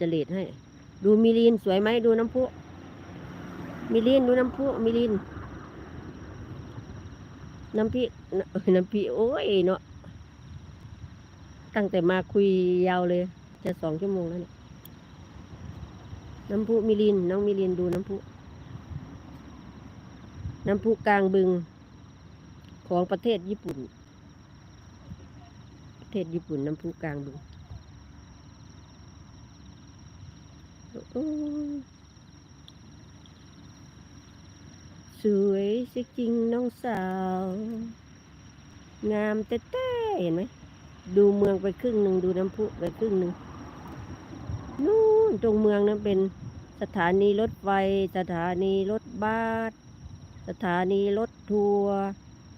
จะเลดให้ ดูมิลินสวยไหมดูน้ำพุมิลินดูน้ำพุมิลิน น้ำพี่น้ำพี่โอ้ยเนาะตั้งแต่มาคุยยาวเลย จะสองชั่วโมงแล้วเนี่ยน้ำพุมิลิน น้องมิลินดูน้ำพุน้ำพุกลางบึงของประเทศญี่ปุ่น ประเทศญี่ปุ่นน้ำพุกลางบึงโอ้ย สวยสิจริงน้องสาว งามแต่แต่เห็นไหม ดูเมืองไปครึ่งหนึ่งดูน้ำพุไปครึ่งหนึ่งนู่นตรงเมืองนั้นเป็นสถานีรถไฟ สถานีรถบัสสถานีรถทัวร์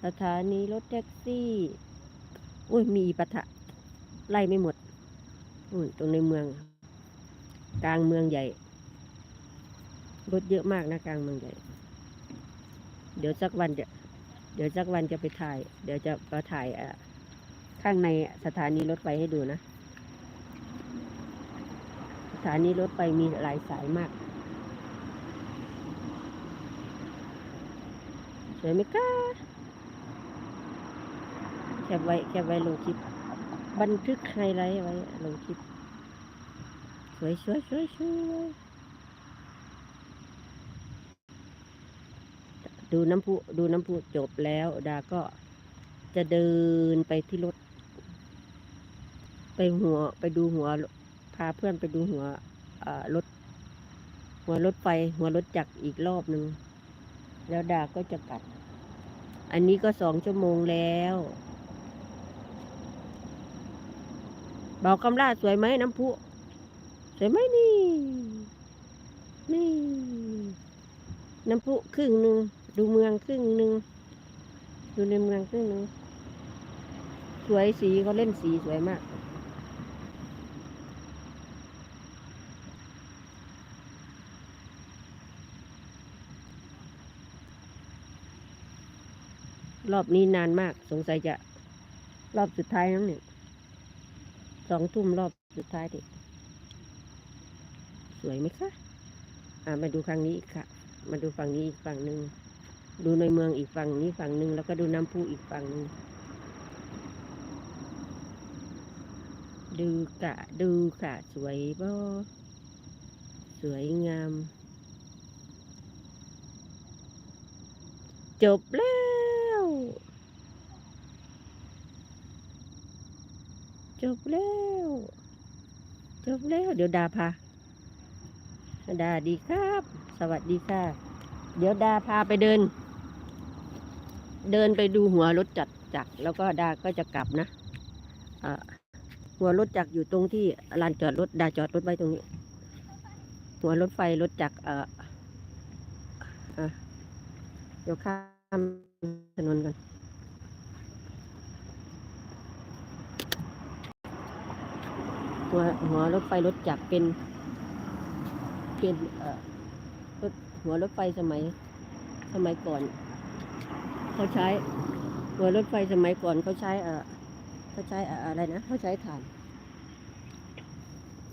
สถานีรถแท็กซี่อุ้ยมีปะทะไล่ไม่หมดนู่นตรงในเมือง กลางเมืองใหญ่ รถเยอะมากนะกลางเมืองใหญ่ เดี๋ยวสักวันจะเดี๋ยวสักวันจะไปถ่าย เดี๋ยวจะมาถ่ายอะข้างในสถานีรถไฟให้ดูนะ สถานีรถไฟมีหลายสายมากสวยไหมคะแคบไว้แคบไว้ลงคลิป บันทึกไฮไลท์ไว้ลงคลิป สวยสวยสวยสวยดูน้ำพุดูน้ำพุจบแล้ว ดาก็จะเดินไปที่รถ ไปหัวไปดูหัว พาเพื่อนไปดูหัวรถ หัวรถไฟหัวรถจักรอีกรอบหนึ่งแล้วดาก็จะกลับ อันนี้ก็สองชั่วโมงแล้วเบากำลาสวยไหมน้ำพุ สวยไหมนี่ นี่ น้ำพุครึ่งหนึ่ง ดูเมืองครึ่งหนึ่ง ดูในเมืองครึ่งหนึ่ง สวยสีเขาเล่นสีสวยมาก รอบนี้นานมาก สงสัยจะรอบสุดท้ายนั่นเนี่ยสองทุ่มรอบสุดท้ายดิ สวยไหมคะอ่ามาดูครั้งนี้อีกค่ะ มาดูฝั่งนี้อีกฝั่งหนึ่งดูในเมืองอีกฝั่งนี้ฝั่งหนึ่งแล้วก็ดูน้ำพุอีกฝั่งหนึ่งดูกะดูค่ะสวยบ่สวยงาม จบแล้ว จบแล้ว จบแล้ว เดี๋ยวดาพา ดาดีครับ สวัสดีค่ะ เดี๋ยวดาพาไปเดิน เดินไปดูหัวรถจัดจักรแล้วก็ดาก็จะกลับนะหัวรถจักรอยู่ตรงที่ลานจอดรถดาจอดรถไว้ตรงนี้ หัวรถไฟรถจักรเออเดี๋ยวข้ามถนนกันหัวหัวรถไฟรถจักรเป็น เป็นรถหัวรถไฟสมัยสมัยก่อน เขาใช้ หัวรถไฟสมัยก่อนเขาใช้เขาใช้อะไรนะเขาใช้ถ่าน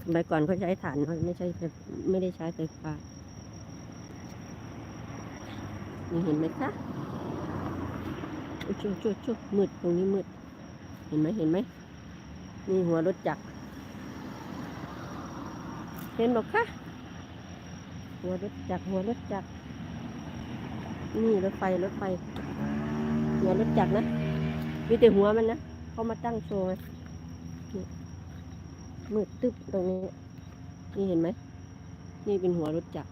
สมัยก่อนเขาใช้ถ่านไม่ใช่ไฟไม่ได้ใช้ไฟฟ้านี่เห็นไหมคะชุบชุบชุบมืดตรงนี้มืด เห็นไหมเห็นไหมนี่หัวรถจักรเห็นบอกคะ หัวรถจักรหัวรถจักรนี่รถไฟรถไฟ หัวรถจักรนะมีแต่หัวมันนะเขามาตั้งโชว์ไว้นี่มืดตึ๊บตรงนี้ นี่เห็นไหม นี่เป็นหัวรถจักร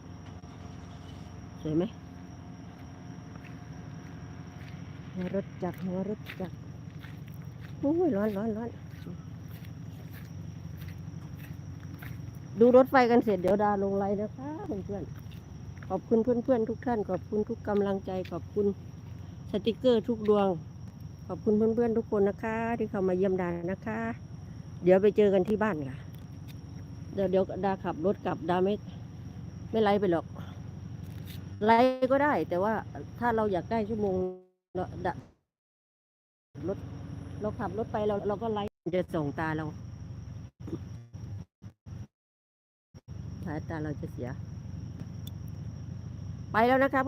สวยไหมหัวรถจักรหัวรถจักรโอ้ยร้อนร้อนร้อน ดูรถไฟกันเสร็จเดี๋ยวดาลงไลน์นะคะเพื่อนๆขอบคุณเพื่อนๆทุกท่าน ขอบคุณทุกกำลังใจ ขอบคุณสติกเกอร์ทุกดวง ขอบคุณเพื่อนๆทุกคนนะคะ ที่เข้ามาเยี่ยมดานะคะ เดี๋ยวไปเจอกันที่บ้านค่ะ เดี๋ยวเดี๋ยวดาขับรถกลับดาไม่ไม่ไล่ไปหรอกไล่ก็ได้ แต่ว่าถ้าเราอยากได้ชั่วโมงเราดารถเราขับรถไปเราเราก็ไล่จะส่งตาเรา สายตาเราจะเสีย ไปแล้วนะคะ